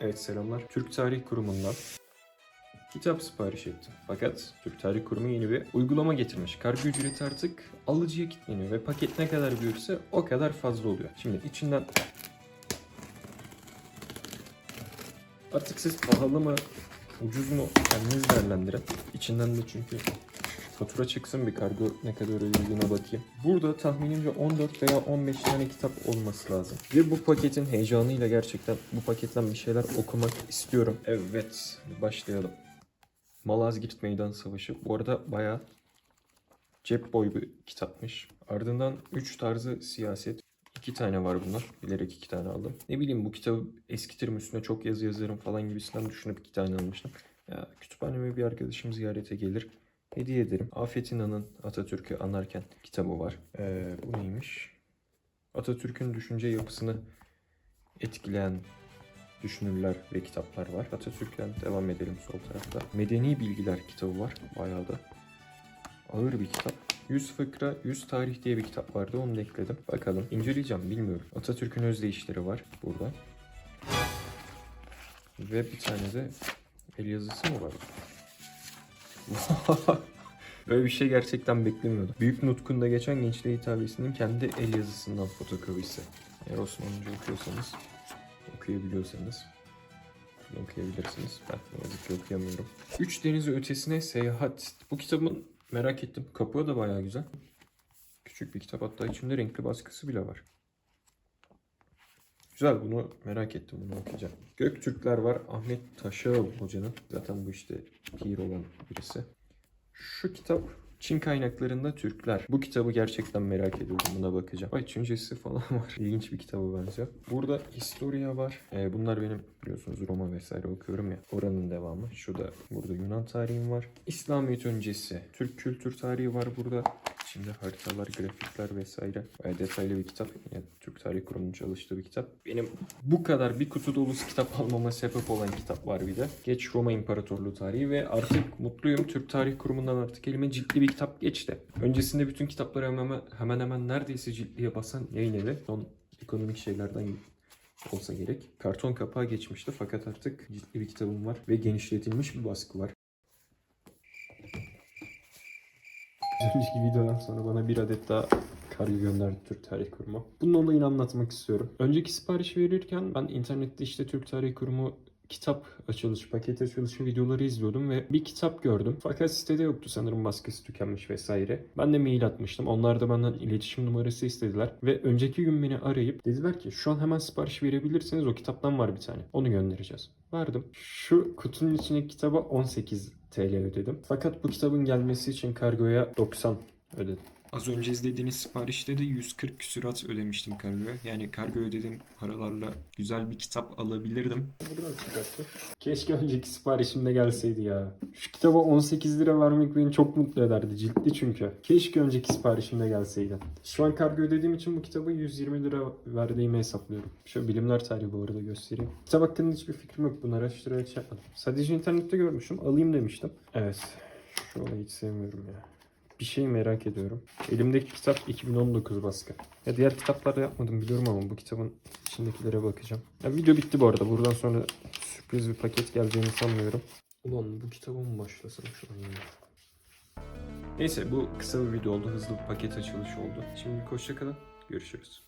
Evet selamlar. Türk Tarih Kurumu'ndan kitap sipariş ettim. Fakat Türk Tarih Kurumu yeni bir uygulama getirmiş. Kargo ücreti artık alıcıya kilitleniyor ve paket ne kadar büyürse o kadar fazla oluyor. Şimdi içinden artık siz pahalı mı ucuz mu kendiniz değerlendirin. İçinden de çünkü fatura çıksın bir kargo ne kadar ödediğine bakayım. Burada tahminimce 14 veya 15 tane kitap olması lazım. Ve bu paketin heyecanıyla gerçekten bu paketten bir şeyler okumak istiyorum. Evet başlayalım. Malazgirt Meydan Savaşı. Bu arada bayağı cep boy bir kitapmış. Ardından 3 tarzı siyaset. İki tane var bunlar. Bilerek iki tane aldım. Ne bileyim bu kitabı eskitirim üstüne çok yazı yazarım falan gibisinden düşünüp iki tane almıştım. Ya, kütüphaneme bir arkadaşım ziyarete gelir. Hediye ederim. Afet İnan'ın Atatürk'ü anarken kitabı var. Ee, bu neymiş? Atatürk'ün düşünce yapısını etkileyen düşünürler ve kitaplar var. Atatürk'ten devam edelim sol tarafta. Medeni Bilgiler kitabı var. Bayağı da ağır bir kitap. 100 fıkra, 100 tarih diye bir kitap vardı. Onu da ekledim. Bakalım. inceleyeceğim bilmiyorum. Atatürk'ün özdeyişleri var burada. Ve bir tane de el yazısı mı var? Böyle bir şey gerçekten beklemiyordum. Büyük Nutku'nda geçen gençliğe hitabesinin kendi el yazısından fotokopisi. Eğer Osmanlıca okuyorsanız, okuyabiliyorsanız okuyabilirsiniz. Ben ne yazık ki okuyamıyorum. Üç deniz ötesine seyahat. Bu kitabın merak ettim. Kapağı da bayağı güzel. Küçük bir kitap hatta içinde renkli baskısı bile var. Güzel bunu merak ettim bunu okuyacağım. Göktürkler var Ahmet Taşağıl hocanın. Zaten bu işte pir olan birisi. Şu kitap Çin kaynaklarında Türkler. Bu kitabı gerçekten merak ediyordum. Buna bakacağım. Ay Çincesi falan var. İlginç bir kitaba benziyor. Burada Historia var. Ee, bunlar benim biliyorsunuz Roma vesaire okuyorum ya. Oranın devamı. Şurada burada Yunan tarihim var. İslamiyet öncesi. Türk kültür tarihi var burada. İçinde haritalar, grafikler vesaire. Bayağı detaylı bir kitap. Yani Türk Tarih Kurumu'nun çalıştığı bir kitap. Benim bu kadar bir kutu dolusu kitap almama sebep olan kitap var bir de. Geç Roma İmparatorluğu tarihi ve artık mutluyum. Türk Tarih Kurumu'ndan artık elime ciltli bir kitap geçti. Öncesinde bütün kitapları hemen hemen, hemen neredeyse ciltliye basan yayın evi. Son ekonomik şeylerden olsa gerek. Karton kapağı geçmişti fakat artık ciltli bir kitabım var ve genişletilmiş bir baskı var. Önceki videodan sonra bana bir adet daha kargo gönderdi Türk Tarih Kurumu. Bunun olayını anlatmak istiyorum. Önceki sipariş verirken ben internette işte Türk Tarih Kurumu kitap açılışı, paket açılışı videoları izliyordum ve bir kitap gördüm. Fakat sitede yoktu sanırım baskısı tükenmiş vesaire. Ben de mail atmıştım. Onlar da benden iletişim numarası istediler. Ve önceki gün beni arayıp dediler ki şu an hemen sipariş verebilirsiniz o kitaptan var bir tane. Onu göndereceğiz. Verdim. Şu kutunun içindeki kitaba 18 TL ödedim. Fakat bu kitabın gelmesi için kargoya 90 ödedim. Az önce izlediğiniz siparişte de 140 küsurat ödemiştim kargoya. Yani kargo ödediğim paralarla güzel bir kitap alabilirdim. Buradan çıkarttı. Keşke önceki siparişimde gelseydi ya. Şu kitaba 18 lira vermek beni çok mutlu ederdi. Ciltli çünkü. Keşke önceki siparişimde gelseydi. Şu an kargo ödediğim için bu kitabı 120 lira verdiğimi hesaplıyorum. Şu bilimler tarihi bu arada göstereyim. Kitap hakkında hiçbir fikrim yok. Bunu araştırarak şey yapmadım. Sadece internette görmüştüm. Alayım demiştim. Evet. Şu olayı hiç sevmiyorum ya bir şey merak ediyorum. Elimdeki kitap 2019 baskı. Ya diğer kitaplarda yapmadım biliyorum ama bu kitabın içindekilere bakacağım. Ya video bitti bu arada. Buradan sonra sürpriz bir paket geleceğini sanmıyorum. Ulan bu kitaba mı başlasam şu an ya? Neyse bu kısa bir video oldu. Hızlı bir paket açılışı oldu. Şimdi hoşçakalın. Görüşürüz.